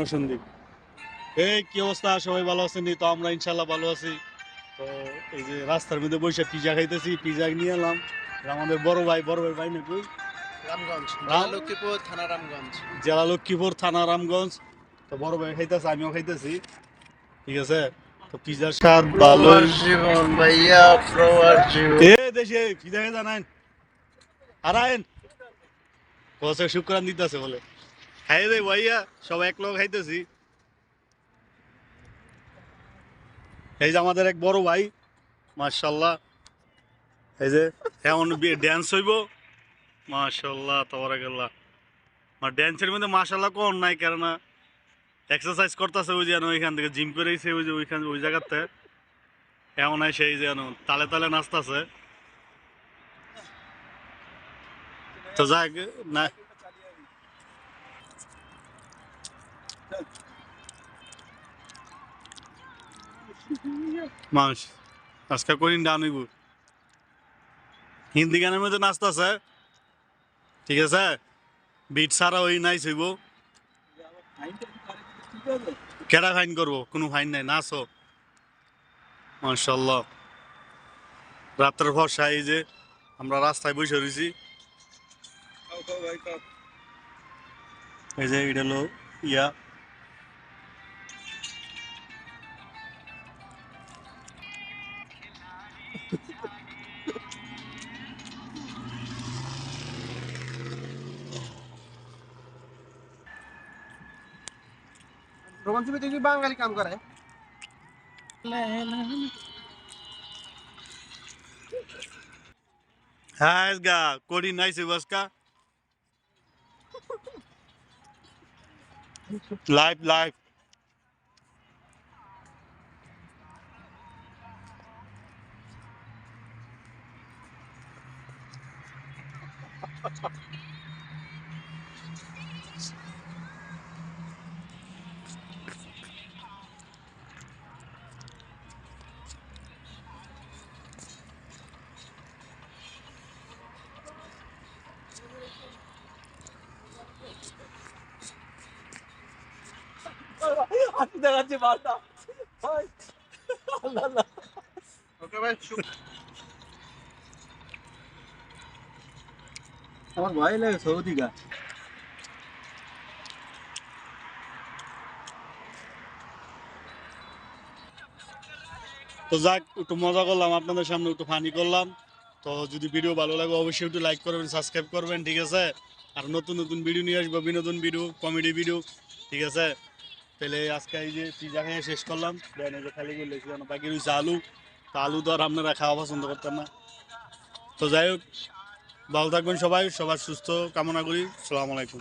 নসন্দীপ এই কি অবস্থা? সবাই ভালো আছেন? তো আমরা ইনশাল্লাহ ভালো আছি। তো এই যে রাস্তার মধ্যে বসে পিজা খাইতেছি পিজা নিয়ে এলাম। আমাদের বড় ভাই বড় ভাই ভাই নাকি? রামগঞ্জ লক্ষ্মীপুর থানা রামগঞ্জ। জেলা লক্ষ্মীপুর থানা রামগঞ্জ। তো বড় ভাই খাইতেছে আমিও খাইতেছি। ঠিক আছে? তো পিজার স্বাদ ভালো জীবন ভাইয়া প্রবাস জীবন। এ দেশে পিজা খেয়ে জানান আর আইন। কসে শুক্রান দিতেছে বলে। খাই দে ভাইয়া, সব এক লোক খাইতেছি। এই যে আমাদের এক বড় ভাই মার্শাল্লাহ এই যে এমন ড্যান্স হইব। মার্শাল্লাহ তবরাকাল্লাহ। আর ড্যান্সের মধ্যে মার্শাল্লাহ কোন নাই কেননা এক্সারসাইজ করতেছে ওই যেন ওইখান থেকে জিম করেছে ওই যে ওইখান ওই জায়গাতে। এমন হয় সেই যেন তালে তালে নাচতেছে। তো যাক, না মানুষ, আজকে করিন ডান হইব। হিন্দি গানের মধ্যে নাচতেছে ঠিক আছে? বিট ছাড়া ওই নাইস হইব। কেডা ফাইন করব? কোনো ফাইন নাই, নাচো। মার্শাল্লাহ রাত্রের ভরসা এই যে আমরা রাস্তায় বসে রয়েছি এই যে এটা হলো ইয়া। রোমান তুমি দেখবি বাঙালি কাম করে হ্যাঁ গা কোডি নাইস বস का? 아, 안돼 가지 말라. 아이, 안 날라. 오케이, 왜 আমার ভয় লাগে সৌদি গা তো যাক, একটু মজা করলাম, আপনাদের সামনে একটু ফানি করলাম। তো যদি ভিডিও ভালো লাগে, অবশ্যই একটু লাইক করবেন সাবস্ক্রাইব করবেন, ঠিক আছে? আর নতুন নতুন ভিডিও নিয়ে আসব, বিনোদন ভিডিও কমেডি ভিডিও ঠিক আছে? তাহলে আজকে এই যে পিজা খেয়ে শেষ করলাম। খালি করলে বাকি রয়েছে আলু, তো আলু তো আর আপনারা খাওয়া পছন্দ করতেন না। তো যাই হোক ভালো থাকবেন সবাই সবার সুস্থ কামনা করি। সালাম আলাইকুম।